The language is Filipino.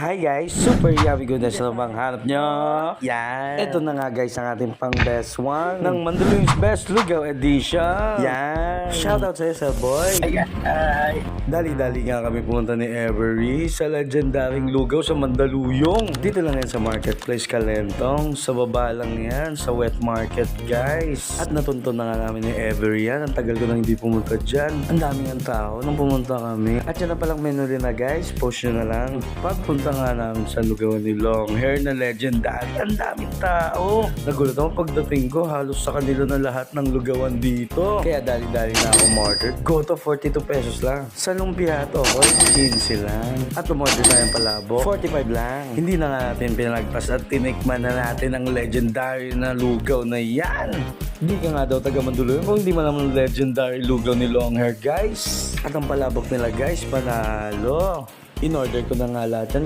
Hi guys, super yummy goodness na bang hanap nyo? Yan. Ito na nga guys ang ating pang best one ng Mandaluyong's Best Lugaw Edition. Yan. Shoutout sa isa boy. Ayan. Dali-dali nga kami pumunta ni Every sa legendaring lugaw sa Mandaluyong. Dito lang yan sa Marketplace Kalentong. Sa baba lang yan, sa wet market guys. At natunto na nga namin ni Every yan. Ang tagal ko nang hindi pumunta dyan. Ang daming ang tao nung pumunta kami. At yan na palang menu rin na guys. Post nyo na lang. Pagpunta nga namin sa lugawan ni Long Hair na legendary. Ang daming tao. Nagulat ako pagdating ko. Halos sa kanila na lahat ng lugawan dito. Kaya dali-dali na ako order. Go to 42 pesos lang. Sa lumpia to, oy, 15 lang. At umorder na yung palabo, 45 lang. Hindi na nga natin pinalagpas at tinikman na natin ang legendary na lugaw na yan. Hindi ka nga daw taga Mandaluyong kung hindi mo naman legendary lugaw ni long hair guys. At ang palabok nila guys, panalo. In-order ko na nga lahat yan